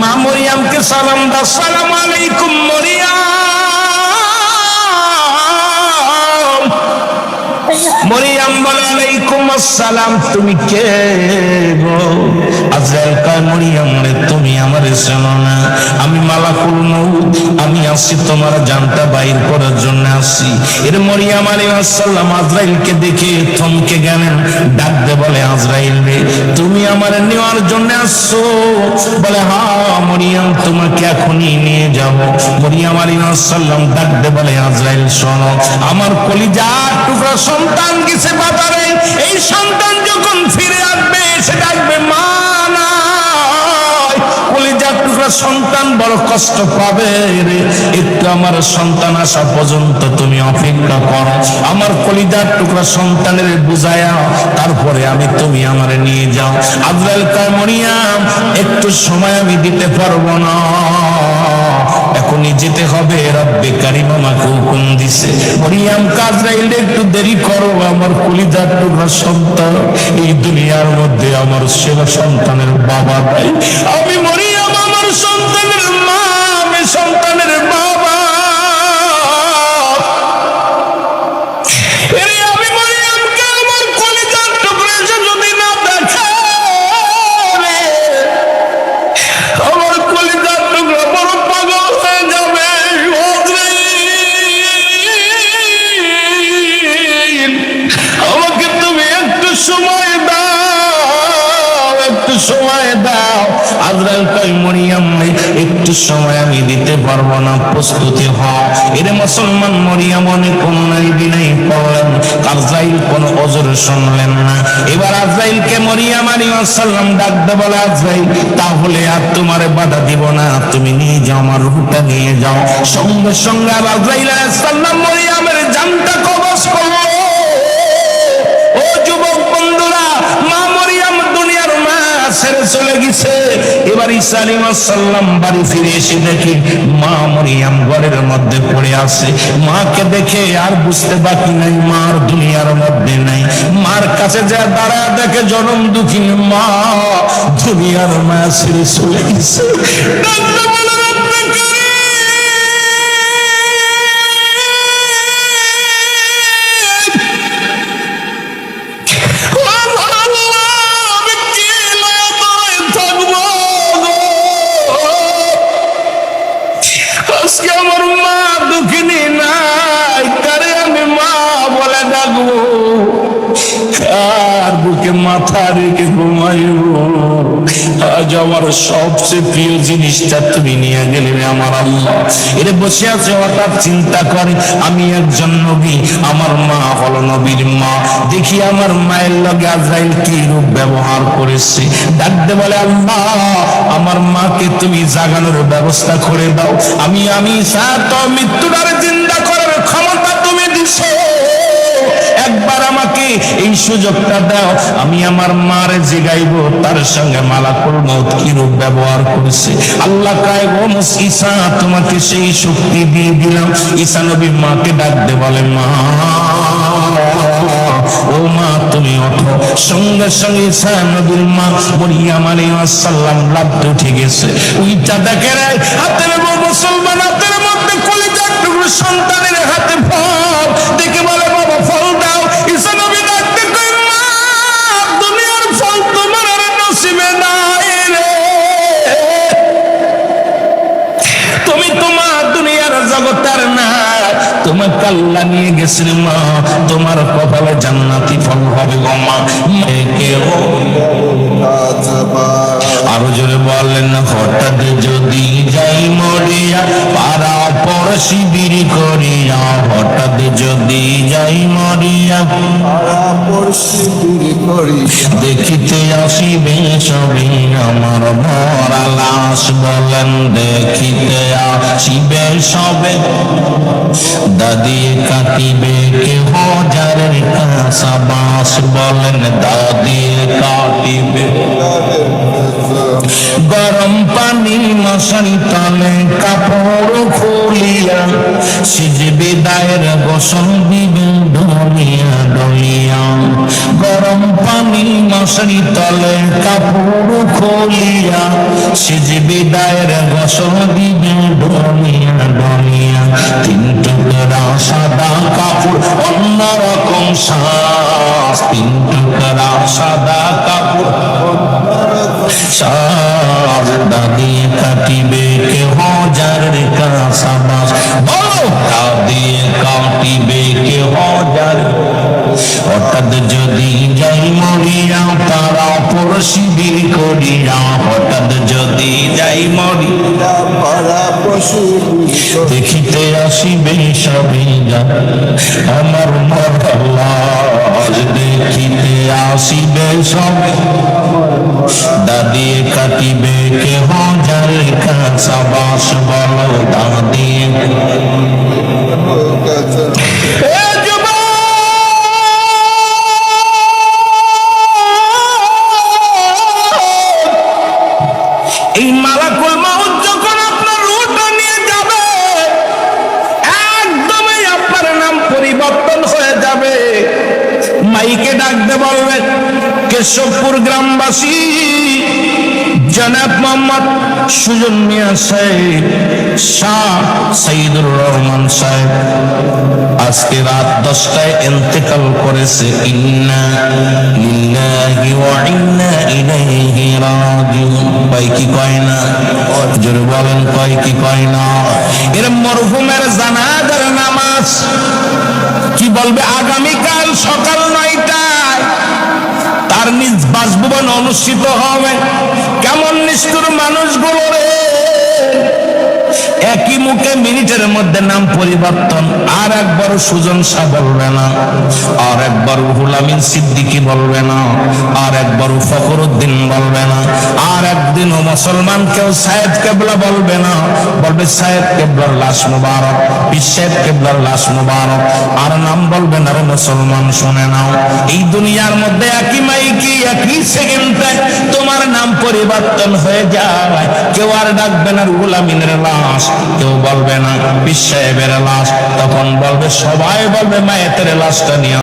মা মরিয়ামকে সালাম সালাম আলাইকুম, মরিয়াম। মরিয়াম বলে, আলাইকুম আসসালাম, তুমি কে গো? আজরাইল কয়, মরিয়াম রে, তুমি আমারে চেনো না। আমি মালাকুল মউত, আমি আসছি তোমার জানটা বাইর করার জন্য আসছি এর মরিয়াম আলাইহিস সালাম আজরাইলকে দেখে থমকে গেলেন। ডাক দে বলে, আজরাইল আমারে নেওয়ার জন্য আসছো? বলে, হা, মরিয়াম, তোমাকে এখনই নিয়ে যাব। মরিয়াম আলী সাল্লাম ডাকতে বলে, আজরাইল, শোনো, আমার কলিজার টুকরা সন্তান গেছে বাজারে। এই সন্তান যখন ফিরে আসবে, সে ডাকবে, মা কলি কলিজার টুকরা সন্তান বড় কষ্ট পাবে রে। একটু আমার সন্তান আসা পর্যন্ত তুমি অপেক্ষা করো। আমার কলিজার টুকরা সন্তানের বুঝায়া তারপরে আমি তুমি আমারে নিয়ে যাও। আজরাইল কয় মরিয়াম একটু সময় আমি দিতে পারব না। এখনই যেতে হবে, রব্বে কারিম আমাকে হুকুম দিছে। মরিয়াম কাজরাইল একটু দেরি করো, আমার কলিজার টুকরা সন্তান। এই দুনিয়ার মধ্যে আমার সেবা সন্তানের বাবা নাই। আমি আমার সন্তানের মা আমি সন্তানের বাবা। সময় দাও আজরাইল মরিয়াম একটু সময় আমি দিতে পারব না, প্রস্তুতি হও এর মুসলমান মরিয়াম অনেক অন্যায় বিনয় পড়লেন, আজরাইল কোন অজর শুনলেন না। এবার আজরাইলকে মরিয়াম আলাইহিস সালাম ডাকতে বলে, আজরাইল, তাহলে আর তোমারে বাধা দিব না, তুমি নিয়ে যাও, আমার রূহটা নিয়ে যাও। সঙ্গে সঙ্গে আজরাইল আলাইহিস সালাম মরিয়ামের জানটা কবজ করল। ও যুবক বন্ধুরা, মা মরিয়াম দুনিয়ার মা ছেড়ে চলে গেছে। এবার ঈসা আলাইহিস বাড়ি ফিরে এসে দেখে মা মরিয়াম ঘরের মধ্যে পড়ে আছে। মাকে দেখে আর বুঝতে বাকি নাই, মার দুনিয়ার মধ্যে নাই। মার কাছে যা দাঁড়ায় দেখে জনম দুঃখী মা দুনিয়ার মায়া ছেড়ে চলে গেছে। আজকে আমার মা দুঃখিনী নাই তারে আমি মা বলে ডাকবো। বুকে মাথা রেখে ঘুমাইব। আজ আমার সবচেয়ে প্রিয় জিনিসটা তুমি নিয়ে গেলে আমার আল্লাহ। এটা বসে আছে, হঠাৎ চিন্তা করে, আমি একজন নবী, আমার মা নবীর মা। দেখি আমার মায়ের লগে আজরাইল কি রূপ ব্যবহার করেছে। ডাকতে বলে, আল্লাহ, আমার মাকে তুমি জাগানোর ব্যবস্থা করে দাও। আমি আমি সাত মৃত্যুটারে চিন্তা করার ক্ষমতা তুমি দিছো। একবার আমাকে এই সুযোগটা দাও, আমি আমার মারে জিগাইব, তার সঙ্গে মালাকুল মউত কি রূপ ব্যবহার করেছে। আল্লাহ কায়, ও ঈসা, তোমাকে সেই শক্তি দিয়ে দিলাম। ঈসা নবী মাকে ডাকতে বলে, মা, ও মা, তুমি ওঠো। সঙ্গে সঙ্গে নবীর মা মরিয়াম আলাইহিস সালাম লাফতে উঠে গেছে। উইটা দেখে হাতের মুসলমান আল্লাহ নিয়ে গেছেন মা তোমার কপালে জান্নাতি ফল হবে গো মা। মেয়েকে আরও জোরে বললেন হঠাৎ যদি যাই মরিয়া শিবির করিয়া, হঠাৎ যদি যাই মরিয়া, দেখিতে আসিবে সবে আমার ভরা লাশ বলেন, দেখিতে আসিবে সবে। দাদি কাটিবে কে হাজারের কাঁচা বাঁশ বলেন, দাদি কাটিবে। গরম পানি মশারি তলে কাপড় খুলিয়া, সিজে বিদায়ের গোসল দিবে ঢলিয়া ঢলিয়া গরম পানি মশারি তলে কাপড় খোলিয়া সে যে বিদায়ের গোসল দিবে ডনিয়া ডনিয়া যদি যাই মরিয়া তারা পর শিবির করিয়া হঠাৎ যদি যাই মরি পাড়া পশু দেখিতে আসিবে সবে আমার মরলাস দেখিতে আসিবে সবে দাদিয়ে কাটিবে কে হাজার কাসাবাস বলো দাদিয়ে মালাকুল মাউত যখন আপনার রূহটা নিয়ে যাবে, একদমই আপনার নাম পরিবর্তন হয়ে যাবে। মাইকে ডাকতে বলবে, কেশবপুর গ্রামবাসী, জনাব মোহাম্মদ সুজন মিয়া সাহেব, শাহ সঈদুর রহমান সাহেব, আজকে রাত দশটায় ইন্তেকাল করেছে। ইন্না লিল্লাহি ওয়া ইন্না ইলাইহি রাজিউন। কয় কি কয় না? জোরে বলেন, কয় কি কয় না? এর মরহুমের জানাজার নামাজ। কি বলবে? আগামীকাল সকাল নয়টায় তার নিজ বাসভবন অনুষ্ঠিত হবে। কেমন নিষ্ঠুর মানুষগুলো রে? একই মুখে মিনিটের মধ্যে নাম পরিবর্তন। আর একবার সুজন শাহ বলবে না। আর একবার হুলামিন সিদ্দিকি বলবে না। আর একবার ফখরুদ্দিন বলবে না। আর একদিনও মুসলমান কেউ সাহেব কেবলা বলবে না। বলবে সাহেব কেবলার লাশ মুবারক সাহেব কেবলার লাশ মুবারক। আর নাম বলবে না রে মুসলমান, শুনে নাও। এই দুনিয়ার মধ্যে একই মাইকি, একই সেকেন্ডে তোমার নাম পরিবর্তন হয়ে যায়। কেউ আর ডাকবে না রুহুল আমিনের লাশ। কেউ বলবে না বিশ্বের লাশ। তখন বলবে সবাই বলবে মায়ের লাশটা নিয়ে